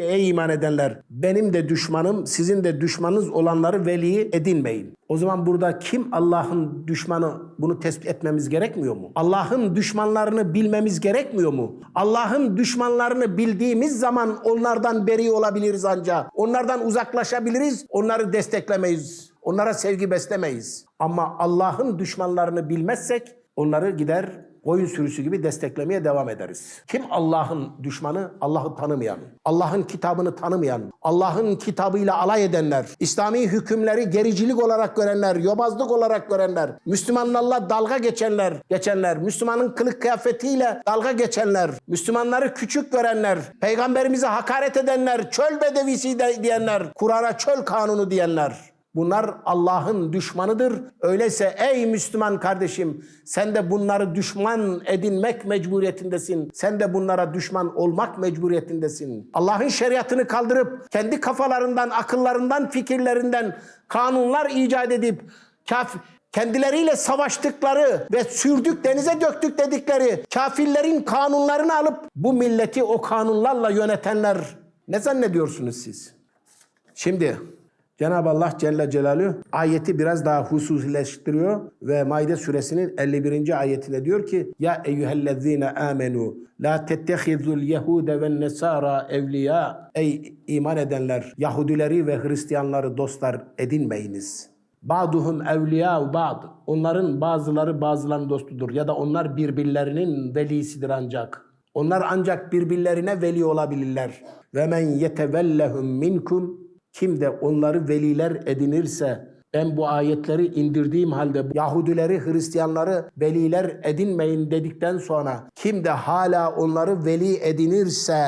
ki ey iman edenler benim de düşmanım sizin de düşmanınız olanları veli edinmeyin. O zaman burada kim Allah'ın düşmanı bunu tespit etmemiz gerekmiyor mu? Allah'ın düşmanlarını bilmemiz gerekmiyor mu? Allah'ın düşmanlarını bildiğimiz zaman onlardan beri olabiliriz ancak. Onlardan uzaklaşabiliriz, onları desteklemeyiz. Onlara sevgi beslemeyiz. Ama Allah'ın düşmanlarını bilmezsek onları gider koyun sürüsü gibi desteklemeye devam ederiz. Kim Allah'ın düşmanı? Allah'ı tanımayan, Allah'ın kitabını tanımayan, Allah'ın kitabıyla alay edenler, İslami hükümleri gericilik olarak görenler, yobazlık olarak görenler, Müslümanlarla dalga geçenler, geçenler, Müslümanın kılık kıyafetiyle dalga geçenler, Müslümanları küçük görenler, peygamberimize hakaret edenler, çöl bedevisi de diyenler, Kur'an'a çöl kanunu diyenler. Bunlar Allah'ın düşmanıdır. Öyleyse ey Müslüman kardeşim sen de bunları düşman edinmek mecburiyetindesin. Sen de bunlara düşman olmak mecburiyetindesin. Allah'ın şeriatını kaldırıp kendi kafalarından, akıllarından, fikirlerinden kanunlar icat edip kaf kendileriyle savaştıkları ve sürdük denize döktük dedikleri kafirlerin kanunlarını alıp bu milleti o kanunlarla yönetenler ne zannediyorsunuz siz? Şimdi Cenab-ı Allah Celle Celaluhu ayeti biraz daha hususileştiriyor ve Maide suresinin 51. ayetinde diyor ki Ya eyyühellezine amenu la tettehizul yehude ve nesara evliya Ey iman edenler Yahudileri ve Hristiyanları dostlar edinmeyiniz. Ba'duhum evliya ba'd. Onların bazıları bazılarının dostudur ya da onlar birbirlerinin velisidir ancak. Onlar ancak birbirlerine veli olabilirler. Ve men yetevellehum minkum kim de onları veliler edinirse ben bu ayetleri indirdiğim halde Yahudileri, Hristiyanları veliler edinmeyin dedikten sonra kim de hala onları veli edinirse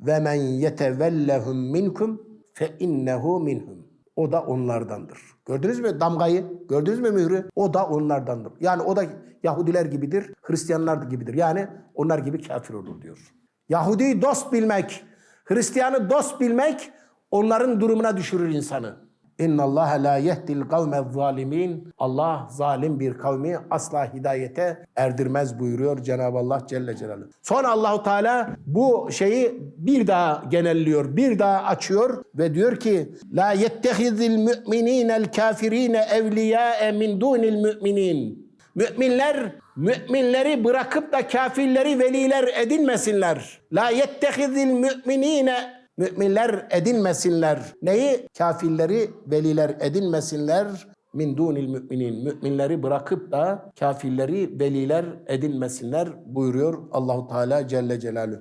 ve men yetevellehum minkum fe innehu minhum. O da onlardandır. Gördünüz mü damgayı? Gördünüz mü mührü? O da onlardandır. Yani o da Yahudiler gibidir, Hristiyanlar gibidir. Yani onlar gibi kafir olur diyor. Yahudi'yi dost bilmek, Hristiyanı dost bilmek onların durumuna düşürür insanı. İnna Allah la yehdil kavme zalimin. Allah zalim bir kavmi asla hidayete erdirmez buyuruyor Cenab-ı Allah Celle Celaluhu. Sonra Allahu Teala bu şeyi bir daha genelliyor, bir daha açıyor ve diyor ki la yettehizil mu'minînel kafirîne evliyâe min dunil mu'minin. Müminler müminleri bırakıp da kafirleri veliler edinmesinler. La yettehizil mu'minîne Müminler edinmesinler. Neyi? Kafirleri veliler edinmesinler. Min dunil müminin. Müminleri bırakıp da kafirleri veliler edinmesinler buyuruyor Allahu Teala Celle Celaluhu.